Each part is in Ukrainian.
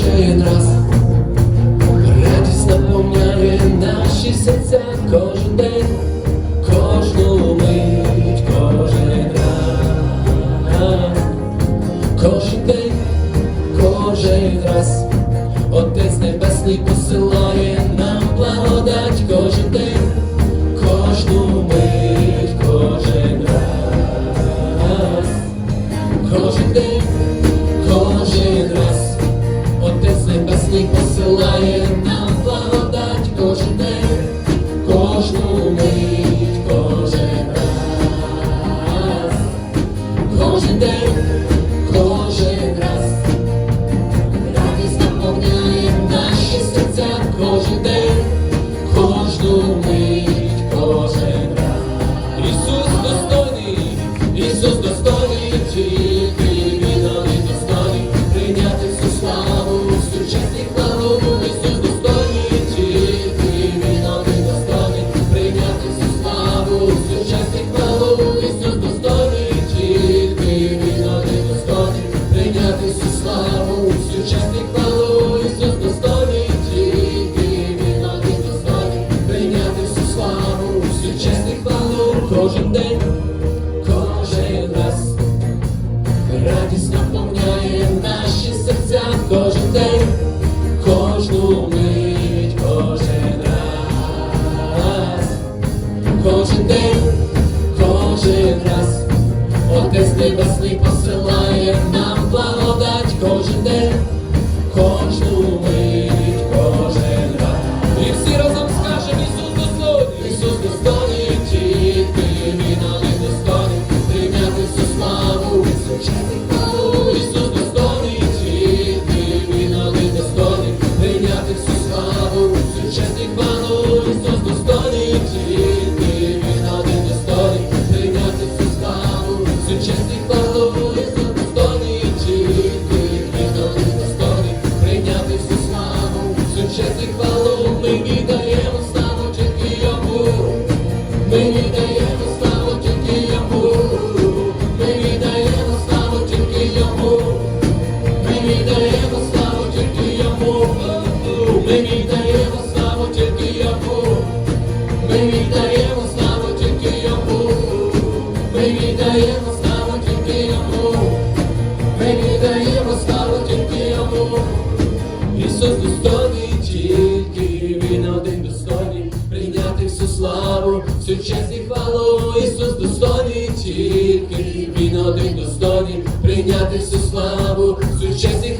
кожен раз, радість наповняє наші серця кожен день, кожну мить, кожен раз, кожен день, кожен раз, Отець Небесний посилає нам благодать кожен день, кожну мить. шумить кожен раз, кожен день. Радість наповняє наші серця кожен день, кожну мить, кожен раз, кожен день, кожен раз, Отець Небесний посилає нам благодать. Кожен день, кожну мить, кожен раз. І всі разом скажемо Ісус достойний, Ісус достойний, тільки Він один достойний, прийняти всю славу, славу, звучати хвалу. Достойний, тільки Він один достойний, прийняти всю славу, звучати хвалу. Ісус достойний, тільки Він один достойний, прийняти всю славу, звучати хвалу. Ми віддаємо славу тільки Йому. Ми віддаємо славу тільки йому, ми віддаємо славу тільки йому, ми віддаємо славу тільки йому, ми віддаємо віддаємо ми віддаємо славу тільки йому. Ісус достойний, тільки достойний, прийняти всю славу, всю честь хвалу. Ісус достойний, тільки Він один достойний, прийняти всю славу, всю честь і.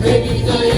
baby,